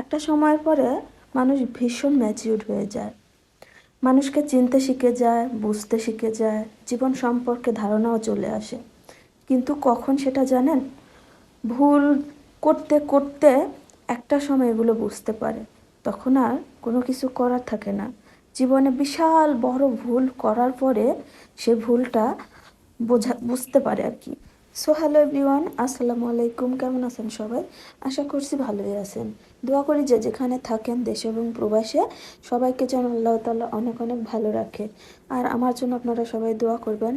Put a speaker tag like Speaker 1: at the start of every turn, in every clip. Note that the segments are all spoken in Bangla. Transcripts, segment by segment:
Speaker 1: একটা সময়ের পরে মানুষ ভীষণ ম্যাচিউর হয়ে যায়। মানুষকে চিনতে শিখে যায়, বুঝতে শিখে যায়, জীবন সম্পর্কে ধারণাও চলে আসে। কিন্তু কখন সেটা জানেন? ভুল করতে করতে একটা সময় এগুলো বুঝতে পারে। তখন আর কোনো কিছু করার থাকে না। জীবনে বিশাল বড় ভুল করার পরে সে ভুলটা বোঝা, বুঝতে পারে আর কি। সো হ্যালো এভরিওয়ান আসসালামু আলাইকুম, কেমন আছেন সবাই? আশা করছি ভালোই আছেন। দোয়া করি যে যেখানে থাকেন, দেশে এবং প্রবাসে, সবাইকে যেন আল্লাহ তাআলা অনেক অনেক ভালো রাখে। আর আমার জন্য আপনারা সবাই দোয়া করবেন।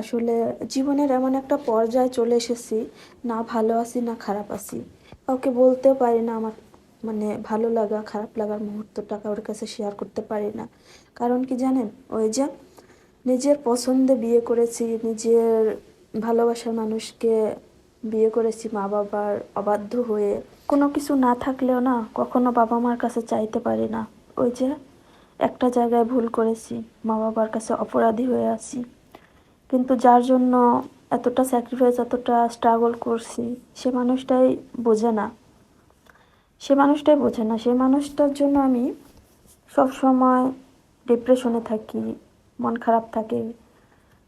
Speaker 1: আসলে জীবনের এমন একটা পর্যায়ে চলে এসেছি, না ভালো আছি, না খারাপ আছি। কাউকে বলতেও পারি না আমার মানে ভালো লাগা, খারাপ লাগার মুহূর্তটা কারোর কাছে শেয়ার করতে পারি না। কারণ কি জানেন? ওই যে নিজের পছন্দে বিয়ে করেছি, নিজের ভালোবাসার মানুষকে বিয়ে করেছি মা বাবার অবাধ্য হয়ে। কোনো কিছু না থাকলেও না কখনো বাবা মার কাছে চাইতে পারি না। ওই যে একটা জায়গায় ভুল করেছি, মা বাবার কাছে অপরাধী হয়ে আছি। কিন্তু যার জন্য এতটা স্যাক্রিফাইস এতটা স্ট্রাগল করছি, সে মানুষটাই বোঝে না। সে মানুষটাই বোঝে না। সে মানুষটার জন্য আমি সব সময় ডিপ্রেশনে থাকি, মন খারাপ থাকে।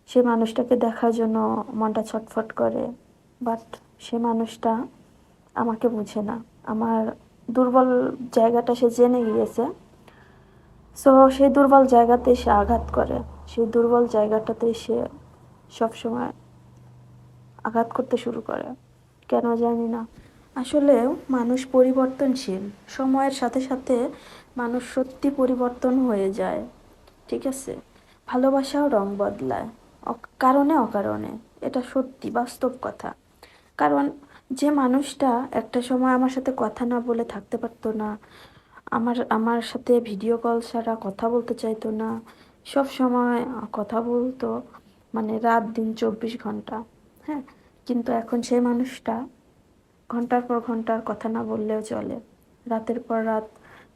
Speaker 1: সে মানুষটাকে দেখার জন্য মনটা ছটফট করে বাট সে মানুষটা আমাকে বুঝে না। আমার দুর্বল জায়গাটা সে জেনে গিয়েছে। সো সেই দুর্বল জায়গাতে সে আঘাত করে। সেই দুর্বল জায়গাটাতে সে সবসময় আঘাত করতে শুরু করে। কেন জানি না। আসলে মানুষ পরিবর্তনশীল। সময়ের সাথে সাথে মানুষ সত্যি পরিবর্তন হয়ে যায়। ঠিক আছে? ভালোবাসাও রং বদলায়। কারণে অকারণে। এটা সত্যি, বাস্তব কথা। কারণ যে মানুষটা একটা সময় আমার সাথে কথা না বলে থাকতে পারতো না, আমার আমার সাথে ভিডিও কল ছাড়া কথা বলতে চাইতো না, সব সময় কথা বলতো মানে রাত দিন চব্বিশ ঘণ্টা হ্যাঁ? কিন্তু এখন সেই মানুষটা ঘণ্টার পর ঘণ্টার কথা না বললেও চলে। রাতের পর রাত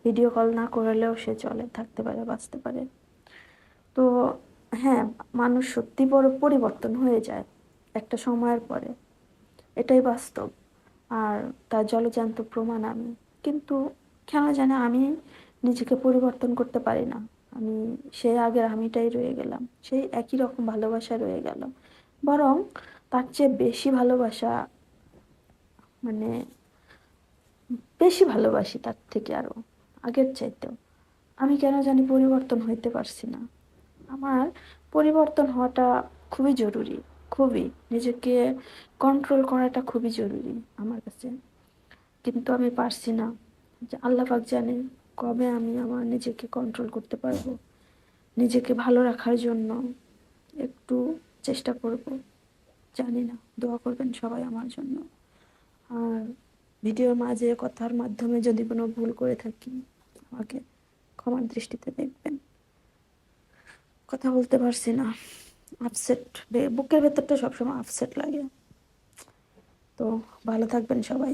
Speaker 1: ভিডিও কল না করলেও সে চলে, থাকতে পারে, বাঁচতে পারে। তো হ্যাঁ মানুষ সত্যি বড় পরিবর্তন হয়ে যায় একটা সময়ের পরে। এটাই বাস্তব। আর তার জলজান্ত প্রমাণ আমি। কিন্তু কেন জানে আমি নিজেকে পরিবর্তন করতে পারি না। আমি সেই আগের আমিটাই রয়ে গেলাম। সেই একই রকম ভালোবাসা রয়ে গেল বরং তার চেয়ে বেশি ভালোবাসা মানে বেশি ভালোবাসি তার থেকে আরও আগের চাইতেও। আমি কেন জানি পরিবর্তন হইতে পারছি না। আমার পরিবর্তন হওয়াটা খুবই জরুরি, খুবই। নিজেকে কন্ট্রোল করাটা খুবই জরুরি আমার কাছে। কিন্তু আমি পারছি না যে আল্লাহ পাক জানে কবে আমি আমার নিজেকে কন্ট্রোল করতে পারব। নিজেকে ভালো রাখার জন্য একটু চেষ্টা করব। জানি না, দোয়া করবেন সবাই আমার জন্য। আর ভিডিওর মাঝে কথার মাধ্যমে যদি কোনো ভুল করে থাকি, আমাকে ক্ষমার দৃষ্টিতে দেখবেন। কথা বলতে পারছি না। আপসেট বুকের ভেতরটা সবসময় আপসেট লাগে। তো ভালো থাকবেন সবাই।